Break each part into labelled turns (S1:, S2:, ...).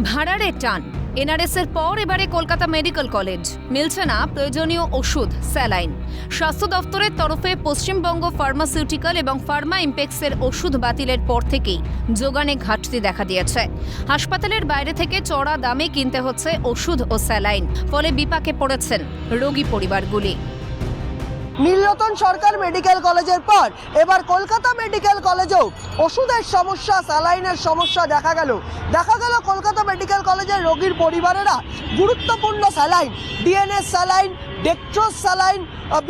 S1: ভাড়ারে টান। এনআরএস এর পর এবারে কলকাতা মেডিকেল কলেজ। মিলছে না প্রয়োজনীয় ওষুধ, স্যালাইন। স্বাস্থ্য দপ্তরের তরফে পশ্চিমবঙ্গ ফার্মাসিউটিক্যাল এবং ফার্মা ইম্পেক্সের ওষুধ বাতিলের পর থেকেই যোগানে ঘাটতি দেখা দিয়েছে। হাসপাতালের বাইরে থেকে চড়া দামে কিনতে হচ্ছে ওষুধ ও স্যালাইন, ফলে বিপাকে পড়েছেন রোগী পরিবারগুলি।
S2: নীলরতন সরকার মেডিকেল কলেজের পর এবার কলকাতা মেডিকেল কলেজেও ওষুধের সমস্যা, স্যালাইনের সমস্যা দেখা গেল। দেখা গেল কলকাতা মেডিকেল কলেজের রোগীর পরিবারেরা গুরুত্বপূর্ণ saline DNS saline, dextrose saline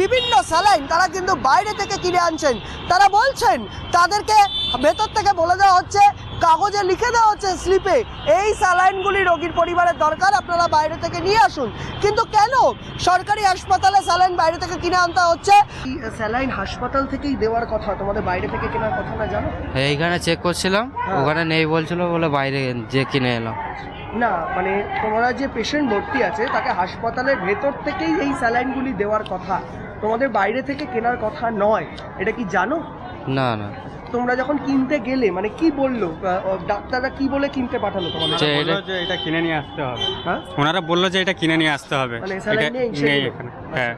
S2: বিভিন্ন স্যালাইন তারা কিন্তু বাইরে থেকে কিনে আনছেন। তারা বলছেন, তাদেরকে ভেতর থেকে বলে দেওয়া হচ্ছে কাগজে লিখে দেওয়া হচ্ছে স্লিপে। এই স্যালাইনগুলি রোগীর পরিবারের দরকার আপনারা বাইরে থেকে নিয়ে আসুন। কিন্তু কেন সরকারি হাসপাতালে স্যালাইন বাইরে থেকে কিনে আনতে হচ্ছে? স্যালাইন হাসপাতাল থেকেই দেওয়ার কথা তোমাদের বাইরে থেকে কেনার কথা না জানো?
S3: এইখানে চেক করছিলাম
S2: হ্যাঁ।
S3: ওখানে নেই বলছিল বলে বাইরে যে কিনে এলাম।
S2: না মানে তোমরা যে পেশেন্ট ভর্তি আছে তাকে হাসপাতালের ভেতর থেকেই এই স্যালাইনগুলি দেওয়ার কথা। তোমাদের বাইরে থেকে কেনার কথা নয় এটা কি জানো?
S3: না না।
S2: তোমরা যখন কিনতে গেলে মানে কি বলল? ডাক্তাররা কি বলে কিনতে পাঠালো তোমাদের?
S3: যে এটা-
S4: যে এটা কিনে নিয়ে আসতে হবে।
S2: হ্যাঁ?
S4: ওনারা বলল যে এটা কিনে নিয়ে আসতে হবে।
S2: মানে স্যালাইন নেই
S4: নেই এখানে। হ্যাঁ।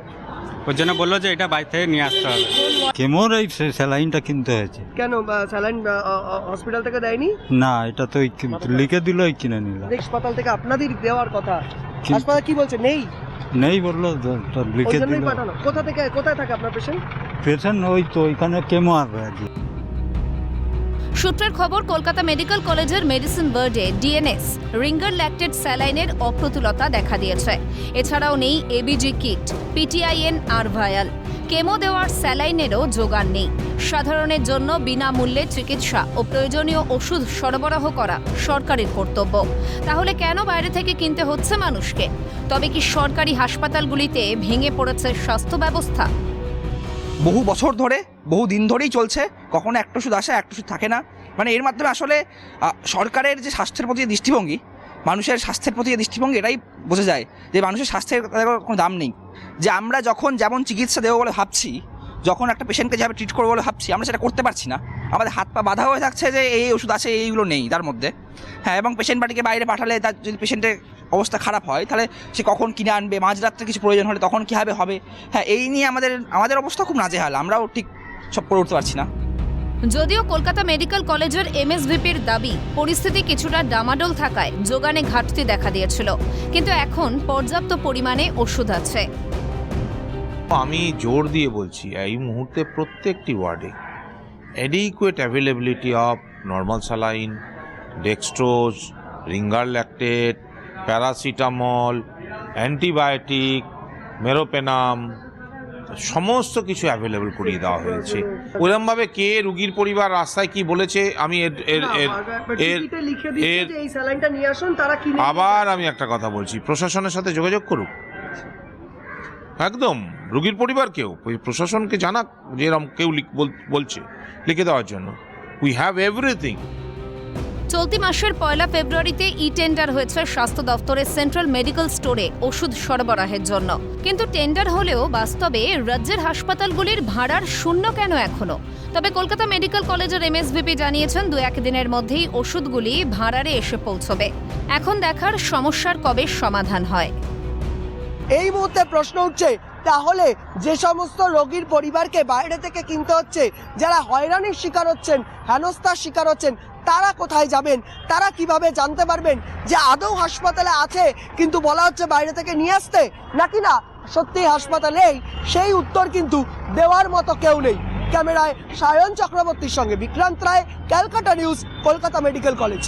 S4: ওর জন্য বলল যে এটা বাইরে থেকে নিয়ে আসতে হবে।
S5: কেমোর এই স্যালাইনটা কিনতে হয়েছে?
S2: কেন স্যালাইন হসপিটাল থেকে দেয়নি?
S5: না এটা তো লিখে দিল ওই কিনে নিলাম
S2: হাসপাতাল থেকে আপনাদের দেওয়ার কথা। হাসপাতাল কি বলছে? নেই?
S5: নেই বলল লিখে দিল।
S2: কোথা থেকে কোথায় থাকে আপনার পেশেন্ট
S5: পেশেন্ট ওই তো ওইখানে কেমো আর কি।
S1: সূত্রের খবর, কলকাতা মেডিকেল কলেজের মেডিসিন বার্ডে ডিএনএস, রিঙ্গার ল্যাক্টেড স্যালাইনের অপ্রতুলতা দেখা দিয়েছে। এছাড়াও নেই এবিজি কিট পিটিআইএন আর ভায়াল কেমো দেওয়ার স্যালাইনেরও যোগান নেই। সাধারণের জন্য বিনামূল্যে চিকিৎসা ও প্রয়োজনীয় ওষুধ সরবরাহ করা সরকারের কর্তব্য। তাহলে কেন বাইরে থেকে কিনতে হচ্ছে মানুষকে? তবে কি সরকারি হাসপাতালগুলিতে ভেঙে পড়েছে স্বাস্থ্য ব্যবস্থা?
S6: বহু বছর ধরে বহু দিন ধরেই চলছে, কখনো একটা ওষুধ আসে একটা ওষুধ থাকে না। মানে এর মাধ্যমে আসলে সরকারের যে স্বাস্থ্যের প্রতি দৃষ্টিভঙ্গি, মানুষের স্বাস্থ্যের প্রতি দৃষ্টিভঙ্গি, এটাই বোঝা যায় যে মানুষের স্বাস্থ্যের কোনো দাম নেই। যে আমরা যখন যেমন চিকিৎসা দেবো বলে ভাবছি, যখন একটা পেশেন্টকে যেভাবে ট্রিট করব বলে ভাবছি, আমরা সেটা করতে পারছি না। আমাদের হাত পা বাধা হয়ে থাকছে যে এই ওষুধ আছে, এইগুলো নেই তার মধ্যে। হ্যাঁ এবং পেশেন্ট বাড়িকে বাইরে পাঠালে তার যদি পেশেন্টের অবস্থা খারাপ হয়, তাহলে সে কখন কিনে আনবে? মাঝরাত্রে কিছু প্রয়োজন হলে তখন কীভাবে হবে? হ্যাঁ এই নিয়ে আমাদের আমাদের অবস্থা খুব নাজেহাল। আমরাও ঠিক সব করে উঠতে পারছি না।
S1: যদিও কলকাতা মেডিকেল কলেজের এমএসভিপির দাবি পরিস্থিতি কিছুটা ডামাডোল থাকায় যোগানে ঘাটতি দেখা দিয়েছিল। কিন্তু এখন পর্যাপ্ত পরিমাণে ওষুধ আছে।
S7: আমি জোর দিয়ে বলছি এই মুহূর্তে প্রত্যেকটি ওয়ার্ডে adequate availability of normal saline dextrose Ringer lactate paracetamol antibiotic meropenem সমস্ত কিছু অ্যাভেলেবল করিয়ে দেওয়া হয়েছে। ওরমভাবে কে রুগীর পরিবার রাস্তায় কি বলেছে আমি এর এর এর আবার আমি একটা কথা বলছি প্রশাসনের সাথে যোগাযোগ করুক। একদম রুগীর পরিবারকেও ওই প্রশাসনকে জানাক যে এরম কেউ বলছে লিখে দেওয়ার জন্য। উই হ্যাভ এভরিথিং
S1: চলতি মাসের পয়লা ফেব্রুয়ারিতে ই টেন্ডার হয়েছে স্বাস্থ্য দফতরের সেন্ট্রাল মেডিকেল স্টোরে ওষুধ সরবরাহের জন্য। কিন্তু টেন্ডার হলেও বাস্তবে রাজ্যের হাসপাতালগুলির ভাড়ার শূন্য কেন এখনও? তবে কলকাতা মেডিকেল কলেজের এমএসভিপি জানিয়েছেন দু একদিনের মধ্যেই ওষুধগুলি ভাড়ারে এসে পৌঁছবে। এখন দেখার সমস্যার কবে সমাধান হয়।
S2: এই মুহূর্তে প্রশ্ন উঠছে, তাহলে যে সমস্ত রোগীর পরিবারকে বাইরে থেকে কিনতে হচ্ছে, যারা হয়রানির শিকার হচ্ছেন, হেনস্থার শিকার হচ্ছেন তারা কোথায় যাবেন? তারা কীভাবে জানতে পারবেন যে আদৌ হাসপাতালে আছে, কিন্তু বলা হচ্ছে বাইরে থেকে নিয়ে আসতে? নাকি না? সত্যি হাসপাতালেই সেই উত্তর কিন্তু দেওয়ার মতো কেউ নেই। ক্যামেরায় সায়ন চক্রবর্তীর সঙ্গে Vikrant Roy, Calcutta news, Kolkata medical college.